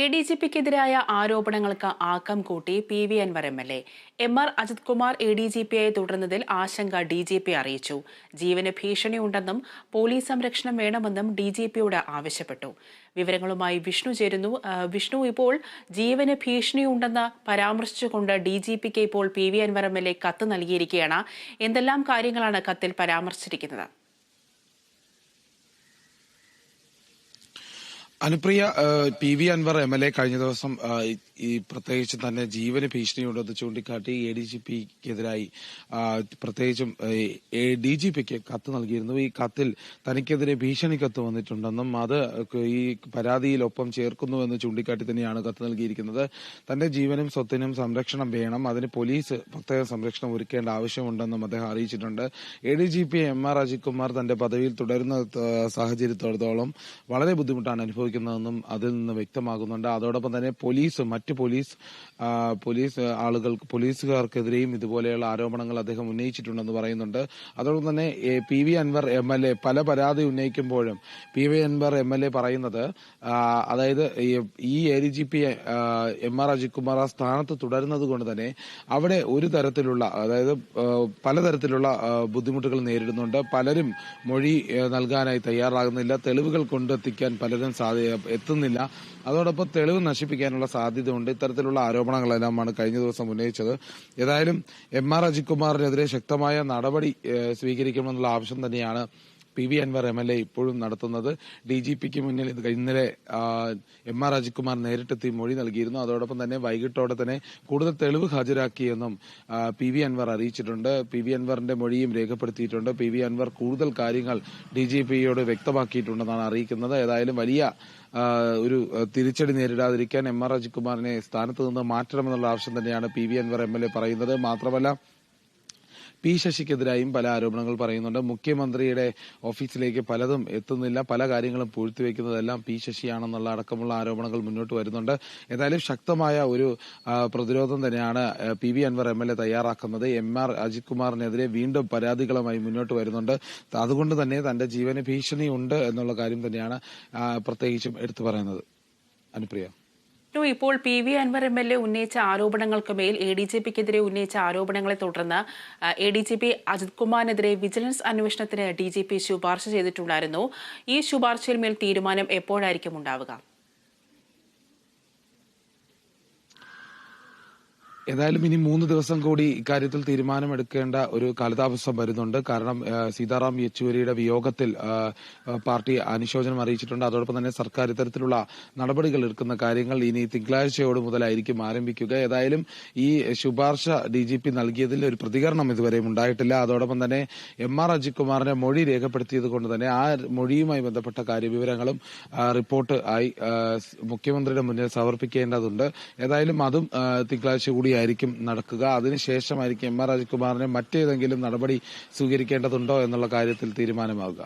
A D G പിക്കെതിരായ ആരോപണങ്ങൾക്ക് ആക്കം കൂട്ടി P V Anvar M L A. M R Ajith Kumar A D G പിയായി തുടർന്നതിൽ ആശങ്ക D G P അറിയിച്ചു. ജീവന് ഭീഷണിയുണ്ടെന്നും പോലീസ് സംരക്ഷണം വേണമെന്നും ഡി ജി പിയോട് ആവശ്യപ്പെട്ടു. വിവരങ്ങളുമായി വിഷ്ണു ചേരുന്നു. വിഷ്ണു ഇപ്പോൾ ജീവന് ഭീഷണിയുണ്ടെന്ന് പരാമർശിച്ചുകൊണ്ട് ഡി ജി പിക്ക് ഇപ്പോൾ P V Anvar M L A കത്ത് നൽകിയിരിക്കുകയാണ്. എന്തെല്ലാം കാര്യങ്ങളാണ് കത്തിൽ പരാമർശിച്ചിരിക്കുന്നത്? Anupriya P V Anvar M L A കഴിഞ്ഞ ദിവസം ഈ- പ്രത്യേകിച്ച് തന്നെ ജീവന് ഭീഷണിയുണ്ടെന്ന് ചൂണ്ടിക്കാട്ടി എ ഡി ജി പിക്കെതിരായി പ്രത്യേകിച്ചും എ ഡി ജി പിക്ക് കത്ത് നൽകിയിരുന്നു. ഈ കത്തിൽ തനിക്കെതിരെ ഭീഷണി കത്ത് വന്നിട്ടുണ്ടെന്നും അത് ഈ പരാതിയിൽ ഒപ്പം ചേർക്കുന്നുവെന്ന് ചൂണ്ടിക്കാട്ടി തന്നെയാണ് കത്ത് നൽകിയിരിക്കുന്നത്. തന്റെ ജീവനും സ്വത്തിനും സംരക്ഷണം വേണം. അതിന് പോലീസ് പ്രത്യേക സംരക്ഷണം ഒരുക്കേണ്ട ആവശ്യമുണ്ടെന്നും അദ്ദേഹം അറിയിച്ചിട്ടുണ്ട്. A D G P M R Ajith Kumar തന്റെ പദവിയിൽ തുടരുന്ന സാഹചര്യത്തോളം വളരെ ബുദ്ധിമുട്ടാണ് അനുഭവിക്കുന്നതെന്നും അതിൽ നിന്ന് വ്യക്തമാകുന്നുണ്ട്. അതോടൊപ്പം തന്നെ പോലീസ് മറ്റ് പോലീസ് പോലീസ് ആളുകൾക്ക് പോലീസുകാർക്കെതിരെയും ഇതുപോലെയുള്ള ആരോപണങ്ങൾ അദ്ദേഹം ഉന്നയിച്ചിട്ടുണ്ടെന്ന് പറയുന്നുണ്ട്. അതോടൊപ്പം തന്നെ P V Anvar M L A പല പരാതി ഉന്നയിക്കുമ്പോഴും P V Anvar M L A പറയുന്നത് അതായത് ഈ- A D G P M R Ajith Kumar ആ സ്ഥാനത്ത് തുടരുന്നത് കൊണ്ട് തന്നെ അവിടെ ഒരു തരത്തിലുള്ള അതായത് പലതരത്തിലുള്ള ബുദ്ധിമുട്ടുകൾ നേരിടുന്നുണ്ട്. പലരും മൊഴി നൽകാനായി തയ്യാറാകുന്നില്ല. തെളിവുകൾ കൊണ്ടെത്തിക്കാൻ പലരും സാധി എത്തുന്നില്ല. അതോടൊപ്പം തെളിവ് നശിപ്പിക്കാനുള്ള സാധ്യതയുണ്ട്. ഇത്തരത്തിലുള്ള ആരോപണങ്ങളെല്ലാമാണ് കഴിഞ്ഞ ദിവസം ഉന്നയിച്ചത്. ഏതായാലും എം ആർ അജിത് കുമാറിനെതിരെ ശക്തമായ നടപടി സ്വീകരിക്കണമെന്നുള്ള ആവശ്യം തന്നെയാണ് P V Anvar M L A ഇപ്പോഴും നടത്തുന്നത്. ഡി ജി പിക്ക് മുന്നിൽ ഇന്നലെ എം ആർ അജിത് നേരിട്ടെത്തി മൊഴി നൽകിയിരുന്നു. അതോടൊപ്പം തന്നെ വൈകിട്ടോടെ തന്നെ കൂടുതൽ തെളിവ് ഹാജരാക്കിയെന്നും പി വി അൻവർ അറിയിച്ചിട്ടുണ്ട്. പി വി അൻവറിന്റെ മൊഴിയും രേഖപ്പെടുത്തിയിട്ടുണ്ട്. പി വി അൻവർ കൂടുതൽ കാര്യങ്ങൾ ഡി ജി പിയോട് വ്യക്തമാക്കിയിട്ടുണ്ടെന്നാണ് അറിയിക്കുന്നത്. ഏതായാലും വലിയ ഒരു തിരിച്ചടി നേരിടാതിരിക്കാൻ എം ആർ അജിത് കുമാറിനെ സ്ഥാനത്ത് നിന്ന് മാറ്റണമെന്നുള്ള ആവശ്യം തന്നെയാണ് P V Anvar M L A പറയുന്നത്. മാത്രമല്ല പി ശശിക്കെതിരായും പല ആരോപണങ്ങൾ പറയുന്നുണ്ട്. മുഖ്യമന്ത്രിയുടെ ഓഫീസിലേക്ക് പലതും എത്തുന്നില്ല. പല കാര്യങ്ങളും പൂഴ്ത്തിവെക്കുന്നതെല്ലാം പി ശശിയാണെന്നുള്ള അടക്കമുള്ള ആരോപണങ്ങൾ മുന്നോട്ട് വരുന്നുണ്ട്. ഏതായാലും ശക്തമായ ഒരു പ്രതിരോധം തന്നെയാണ് P V Anvar M L A തയ്യാറാക്കുന്നത്. എം ആർ അജിത് കുമാറിനെതിരെ വീണ്ടും പരാതികളുമായി മുന്നോട്ട് വരുന്നുണ്ട്. അതുകൊണ്ട് തന്നെ തന്റെ ജീവന് ഭീഷണിയുണ്ട് എന്നുള്ള കാര്യം തന്നെയാണ് പ്രത്യേകിച്ചും എടുത്തു പറയുന്നത്. അനുപ്രിയ. ഇപ്പോൾ P. V. Anvar M. L. A ഉന്നയിച്ച ആരോപണങ്ങൾക്ക് മേൽ എ. ഡി. ജി. പിക്കെതിരെ ഉന്നയിച്ച ആരോപണങ്ങളെ തുടർന്ന് A. D. G. P Ajith കുമാറിനെതിരെ vigilance അന്വേഷണത്തിന് ഡി. ജി. പി ശുപാർശ ചെയ്തിട്ടുണ്ടായിരുന്നു. ഈ ശുപാർശയിൽ മേൽ തീരുമാനം എപ്പോഴായിരിക്കും ഉണ്ടാവുക? ഏതായാലും ഇനി മൂന്ന് ദിവസം കൂടി ഇക്കാര്യത്തിൽ തീരുമാനമെടുക്കേണ്ട ഒരു കാലതാമസം വരുന്നുണ്ട്. കാരണം സീതാറാം യെച്ചൂരിയുടെ വിയോഗത്തിൽ പാർട്ടി അനുശോചനം അറിയിച്ചിട്ടുണ്ട്. അതോടൊപ്പം തന്നെ സർക്കാർ ഇത്തരത്തിലുള്ള നടപടികൾ എടുക്കുന്ന കാര്യങ്ങൾ ഇനി തിങ്കളാഴ്ചയോട് മുതലായിരിക്കും ആരംഭിക്കുക. ഏതായാലും ഈ ശുപാർശ ഡി ജി പി നൽകിയതിൽ ഒരു പ്രതികരണം ഇതുവരെയും ഉണ്ടായിട്ടില്ല. അതോടൊപ്പം തന്നെ എം ആർ അജിത്കുമാറിനെ മൊഴി രേഖപ്പെടുത്തിയത് കൊണ്ട് തന്നെ ആ മൊഴിയുമായി ബന്ധപ്പെട്ട കാര്യവിവരങ്ങളും റിപ്പോർട്ട് ആയി മുഖ്യമന്ത്രിയുടെ മുന്നിൽ സമർപ്പിക്കേണ്ടതുണ്ട്. ഏതായാലും അതും തിങ്കളാഴ്ച തിങ്കളാഴ്ച കൂടിയായിരിക്കും നടക്കുക. അതിനുശേഷമായിരിക്കും എം ആർ അജിത് മറ്റേതെങ്കിലും നടപടി സ്വീകരിക്കേണ്ടതുണ്ടോ എന്നുള്ള കാര്യത്തിൽ തീരുമാനമാകുക